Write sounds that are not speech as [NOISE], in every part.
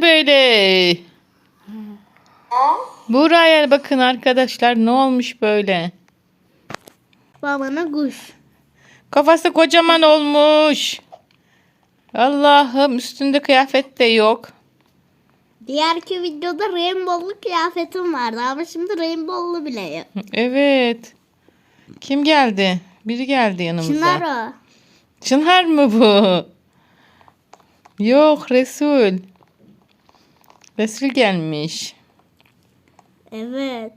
oldu böyle? Buraya bakın arkadaşlar ne olmuş böyle? Babana kuş. Kafası kocaman olmuş. Allah'ım üstünde kıyafet de yok. Diğerki videoda rainbow'lu kıyafetim vardı ama şimdi rainbow'lu bile yok. Evet. Kim geldi? Biri geldi yanımıza. Çınar o. Çınar mı bu? Yok Resul. Resul gelmiş. Evet.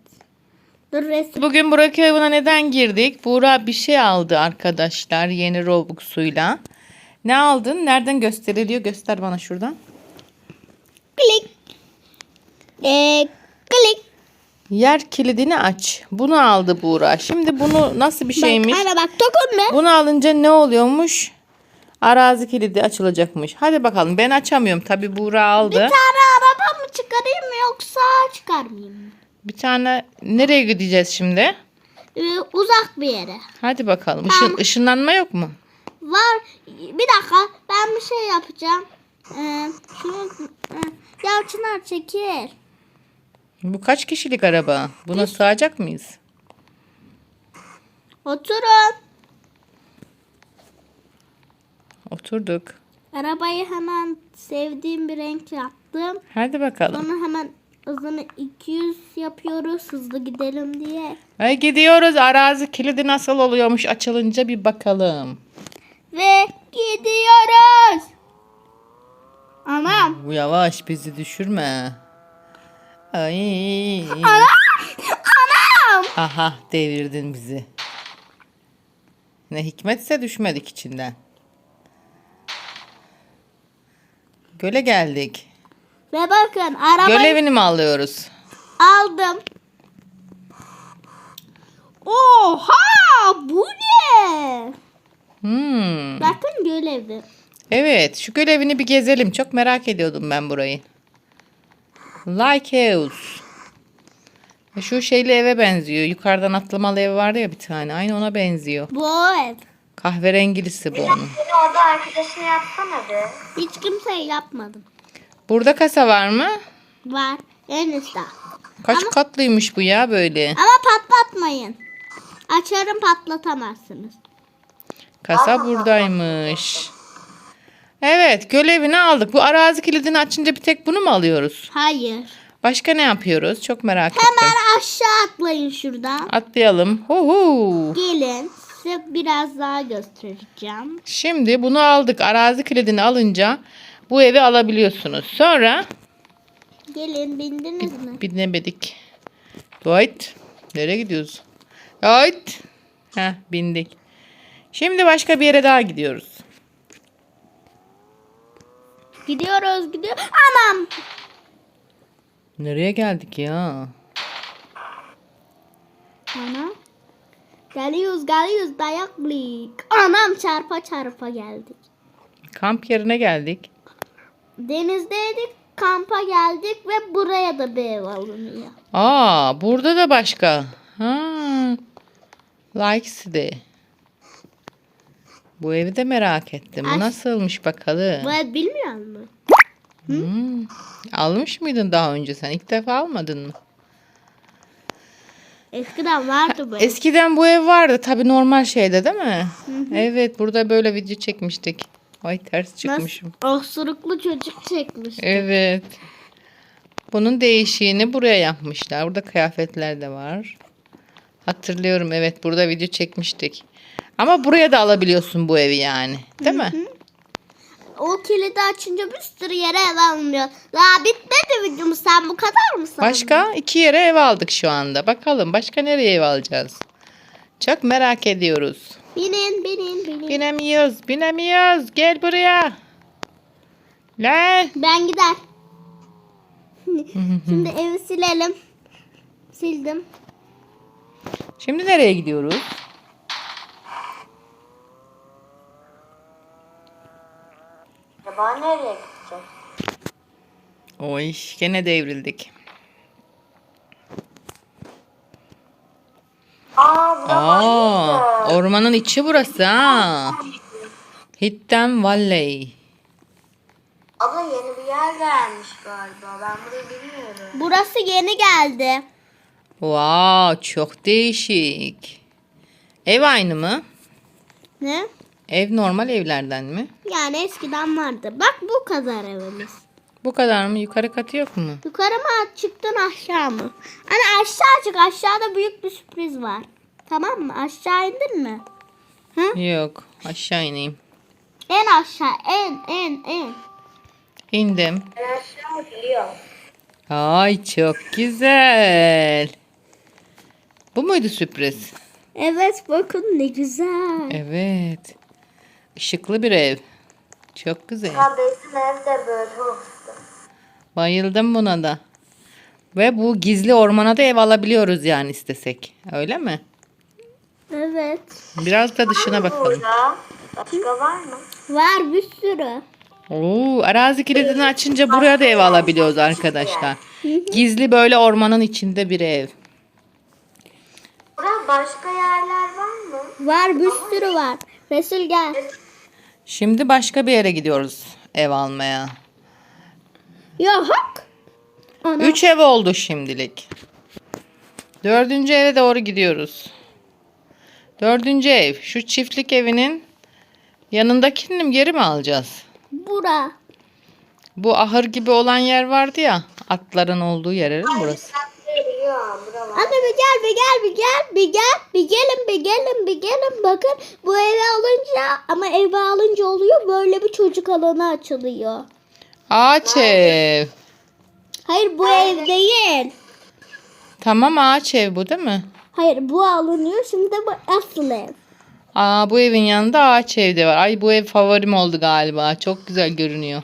Dur resim. Bugün Burak Evine neden girdik? Buğra bir şey aldı arkadaşlar yeni Robux'uyla. Ne aldın? Nereden gösteriliyor? Göster bana şuradan. Klik. Ee, klik. Yer kilidini aç. Bunu aldı Buğra. Şimdi bunu nasıl bir şeymiş? Bak, ana bak dokunma. Bunu alınca ne oluyormuş? Arazi kilidi açılacakmış. Hadi bakalım. Ben açamıyorum. Tabi Buğra aldı. Bir tane çıkarayım mı yoksa çıkarmayayım mı? Bir tane nereye gideceğiz şimdi? Ee, uzak bir yere. Hadi bakalım. Işın, Tamam. ışınlanma yok mu? Var. Bir dakika ben bir şey yapacağım. Ee, şunu, e, ya Çınar çekil. Bu kaç kişilik araba? Buna sığacak mıyız? Oturun. Oturduk. Arabayı hemen sevdiğim bir renk yaptım. Hadi bakalım. Sonra hemen hızını 200 yapıyoruz hızlı gidelim diye. Ay gidiyoruz. Arazi kilidi nasıl oluyormuş açılınca bir bakalım. Ve gidiyoruz. Anam. Bu yavaş bizi düşürme. Ay. Anam. Aha devirdin bizi. Ne hikmetse düşmedik içinden. Göle geldik. Ve bakın arabayı Görevini mi alıyoruz? aldım. Oha bu ne? Hmm. Bakın görevi. Evet şu görevini bir gezelim. Çok merak ediyordum ben burayı. Likehouse. E, Şu şeyli eve benziyor. Yukarıdan atlamalı ev vardı ya bir tane. Aynı ona benziyor. Bu o ev. Kahverengilisi bu onun. Seni orada arkadaşını yapsana be. Hiç kimseye yapmadım. Burada kasa var mı? Var. En üstte. Kaç katlıymış bu ya böyle? Ama patlatmayın. Açarım patlatamazsınız. Kasa buradaymış. Evet görevini aldık. Bu arazi kilidini açınca bir tek bunu mu alıyoruz? Hayır. Başka ne yapıyoruz? Çok merak ettim. Hemen aşağı atlayın şuradan. Atlayalım. Hu hu. Gelin. Size biraz daha göstereceğim. Şimdi bunu aldık. Arazi kilidini alınca bu evi alabiliyorsunuz. Sonra Gelin bindiniz mi? binemedik. Dwight. Nereye gidiyoruz? Dwight. Heh bindik. Şimdi başka bir yere daha gidiyoruz. Gidiyoruz gidiyor. Anam. Nereye geldik ya? Anam. Geliyoruz geliyoruz dayak blik. Anam çarpa çarpa geldik. Kamp yerine geldik. Denizdeydik kampa geldik ve buraya da bir ev alınıyor. Aa, burada da başka. Ha. Likes de. Bu evi de merak ettim. Bu Ay. nasılmış bakalım. Bu ev bilmiyor musun? Hmm. Almış mıydın daha önce sen? İlk defa almadın mı? Eskiden vardı bu ev. Eskiden bu ev vardı. Tabii normal şeyde değil mi? Evet burada böyle video çekmiştik. Ay ters çıkmışım. Nasıl? Osuruklu çocuk çekmiş. Evet. Bunun değişiğini buraya yapmışlar. Burada kıyafetler de var. Hatırlıyorum evet burada video çekmiştik. Ama buraya da alabiliyorsun bu evi yani. Değil mi? O kilidi açınca bir sürü yere ev alınıyor. Daha bitmedi videomuz sen bu kadar mı sandın? Başka iki yere ev aldık şu anda. Bakalım başka nereye ev alacağız? Çok merak ediyoruz. Binin binin binin. Binemiyoruz, binemiyoruz. Gel buraya. Lan. Ben gider. [LAUGHS] Şimdi evi silelim. Sildim. Şimdi nereye gidiyoruz? Acaba nereye gideceğiz? Oy gene devrildik. Aa Aa. Ormanın içi burası ha. Hidden Valley. Abla yeni bir yer gelmiş galiba. Ben burayı bilmiyorum. Burası yeni geldi. Wow, çok değişik. Ev aynı mı? Ne? Ev normal evlerden mi? Yani eskiden vardı. Bak bu kadar evimiz. Bu kadar mı? Yukarı katı yok mu? Yukarı mı çıktın aşağı mı? Hani aşağı çık. Aşağıda büyük bir sürpriz var. Tamam mı? Aşağı indin mi? Yok. Aşağı ineyim. En aşağı. En en en. İndim. Aşağı biliyorum. Ay çok güzel. Bu muydu sürpriz? Evet bakın ne güzel. Evet. Işıklı bir ev. Çok güzel. Ha bizim ev de böyle oldu. Bayıldım buna da. Ve bu gizli ormana da ev alabiliyoruz yani istesek. Öyle mi? Evet. Biraz da dışına bakalım. Burada başka var mı? Var bir sürü. Oo, arazi kilidini açınca buraya da ev alabiliyoruz arkadaşlar. Gizli böyle ormanın içinde bir ev. Burada başka yerler var mı? Var bir sürü var. Resul gel. Şimdi başka bir yere gidiyoruz ev almaya. Ya hak. Ana. Üç ev oldu şimdilik. Dördüncü eve doğru gidiyoruz. Dördüncü ev. Şu çiftlik evinin yanındakini mi geri mi alacağız? Bura. Bu ahır gibi olan yer vardı ya. Atların olduğu yer mi burası? Anne bir gel bir gel bir gel bir gel bir gelin bir gelin bir gelin bakın bu eve alınca ama eve alınca oluyor böyle bir çocuk alanı açılıyor. Ağaç ev. Hayır bu ev değil. Tamam ağaç ev bu değil mi? Hayır bu alınıyor şimdi bu asıl ev. Aa bu evin yanında ağaç evde var. Ay bu ev favorim oldu galiba. Çok güzel görünüyor.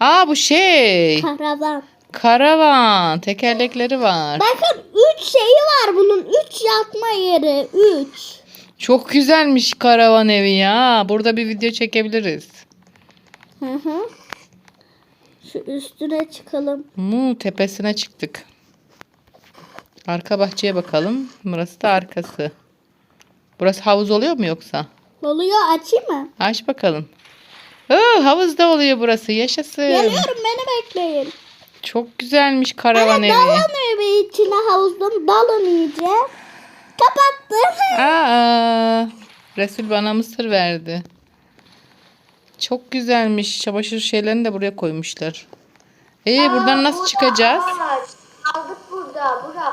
Aa bu şey. Karavan. Karavan. Tekerlekleri var. Bakın üç şeyi var bunun. Üç yatma yeri. Üç. Çok güzelmiş karavan evi ya. Burada bir video çekebiliriz. Hı hı. Şu üstüne çıkalım. Mu tepesine çıktık. Arka bahçeye bakalım. Burası da arkası. Burası havuz oluyor mu yoksa? Oluyor açayım mı? Aç bakalım. Oo, havuz da oluyor burası. Yaşasın. Geliyorum beni bekleyin. Çok güzelmiş karavan evi. Dalamıyor bir içine havuzdan dalın iyice. Kapattım. Aa, Resul bana mısır verdi. Çok güzelmiş. Çamaşır şeylerini de buraya koymuşlar. Ee, buradan nasıl Burada çıkacağız? Ağaç. Kaldık burada. Bura.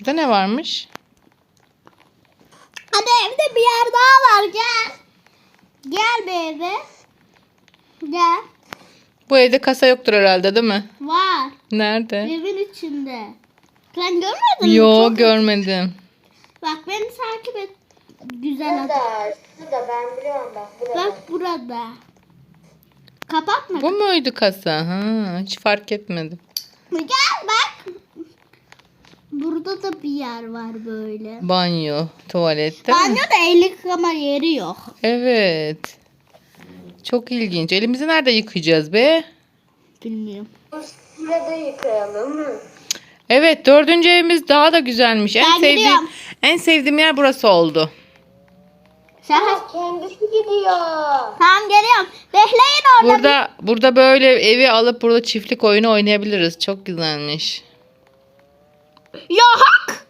Şurada ne varmış? Hadi evde bir yer daha var gel. Gel be eve. Gel. Bu evde kasa yoktur herhalde değil mi? Var. Nerede? Evin içinde. Sen görmedin mi? Yo Çok- görmedim. Bak beni takip et. Güzel adam. Burada. Burada ben biliyorum bak. Burada. Bak burada. Kapatma. Bu muydu kasa? Ha, hiç fark etmedim. Gel bak. Burada da bir yer var böyle. Banyo, tuvalet değil mi? Banyoda el yıkama yeri yok. Evet. Çok ilginç. Elimizi nerede yıkayacağız be? Bilmiyorum. Burada yıkayalım. Evet dördüncü evimiz daha da güzelmiş. En Ben sevdiğim gidiyorum. en sevdiğim yer burası oldu. Sen Kendisi gidiyor. Tamam geliyorum. Bekleyin orada. Burada burada böyle evi alıp burada çiftlik oyunu oynayabiliriz. Çok güzelmiş. Ya hak.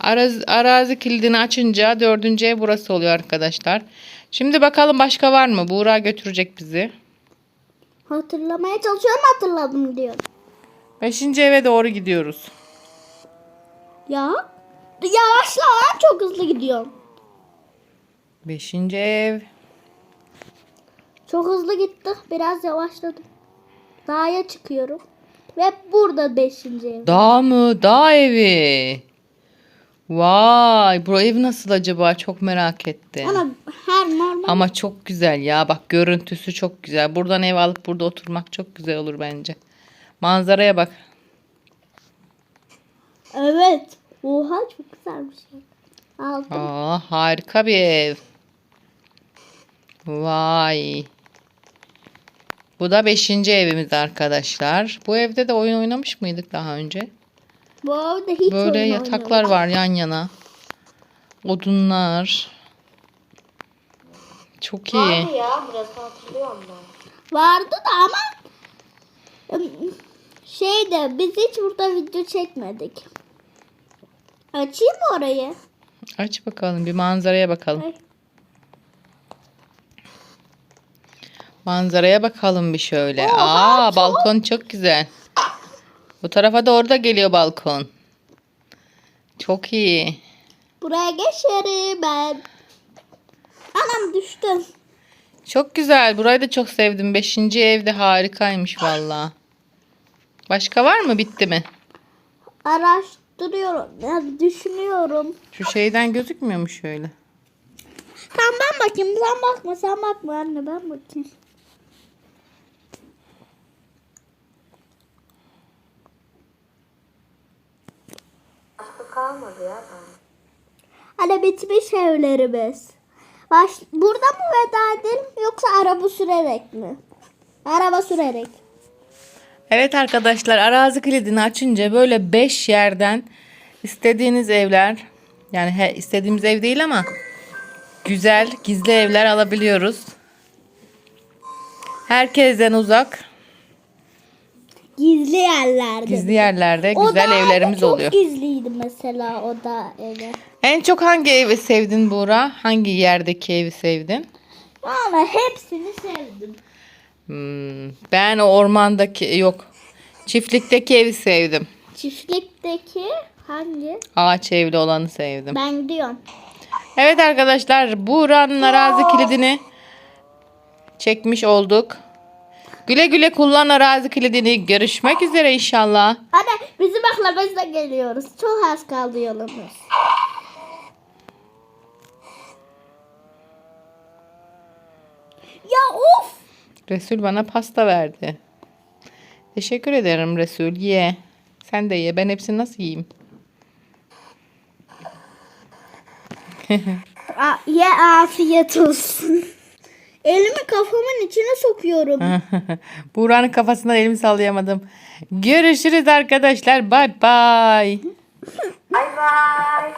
Arazi, arazi kilidini açınca dördüncü ev burası oluyor arkadaşlar. Şimdi bakalım başka var mı? Buğra götürecek bizi. Hatırlamaya çalışıyorum hatırladım diyor. Beşinci eve doğru gidiyoruz. Ya. Yavaşla lan, çok hızlı gidiyorum. Beşinci ev. Çok hızlı gitti. Biraz yavaşladım. Dağa çıkıyorum. Ve burada beşinci ev. Dağ mı? Dağ evi. Vay, bu ev nasıl acaba? Çok merak ettim. Ana her normal. Ama çok güzel ya. Bak görüntüsü çok güzel. Buradan ev alıp burada oturmak çok güzel olur bence. Manzaraya bak. Evet. Oha çok güzel bir şey. Aldım. Aa, harika bir ev. Vay. Bu da beşinci evimiz arkadaşlar. Bu evde de oyun oynamış mıydık daha önce? Bu arada hiç Böyle oyun yataklar oynamadım. var yan yana. Odunlar. Çok iyi. Abi ya burası hatırlıyorum ben. Vardı da ama ım, şeyde biz hiç burada video çekmedik. Açayım mı orayı? Aç bakalım bir manzaraya bakalım. Ay. Manzaraya bakalım bir şöyle. Oha, Aa çok- balkon çok güzel. Bu tarafa da geliyor balkon. Çok iyi. Buraya geçerim ben. Anam düştüm. Çok güzel. Burayı da çok sevdim. Beşinci evde harikaymış valla. Başka var mı? Bitti mi? Araştırıyorum. Yani düşünüyorum. Şu şeyden gözükmüyor mu şöyle? Tamam ben bakayım. Sen bakma sen bakma anne ben bakayım. Kalmadı ya. bana. Bitmiş evlerimiz. Baş, burada mı veda edelim yoksa araba sürerek mi? Araba sürerek. Evet arkadaşlar arazi kilidini açınca böyle 5 yerden istediğiniz evler yani he, istediğimiz ev değil ama güzel gizli evler alabiliyoruz. Herkesten uzak Gizli yerlerde. gizli yerlerde O güzel da evlerimiz çok oluyor. gizliydi mesela o da evi. En çok hangi evi sevdin Buğra? Hangi yerdeki evi sevdin? Valla hepsini sevdim. Hmm, ben o ormandaki yok çiftlikteki evi sevdim. Çiftlikteki hangi? Ağaç evli olanı sevdim. Ben gidiyorum. Evet arkadaşlar Buğra'nın arazi kilidini çekmiş olduk. Güle güle kullan arazi kilidini. Görüşmek üzere inşallah. Hadi bizim akla geliyoruz. Çok az kaldı yolumuz. Ya of! Resul bana pasta verdi. Teşekkür ederim Resul. Ye. Sen de ye. Ben hepsini nasıl yiyeyim? [LAUGHS] Ye afiyet olsun. Elimi kafamın içine sokuyorum. [LAUGHS] Buğra'nın kafasından elimi sallayamadım. Görüşürüz arkadaşlar. Bay bay. Bay bay.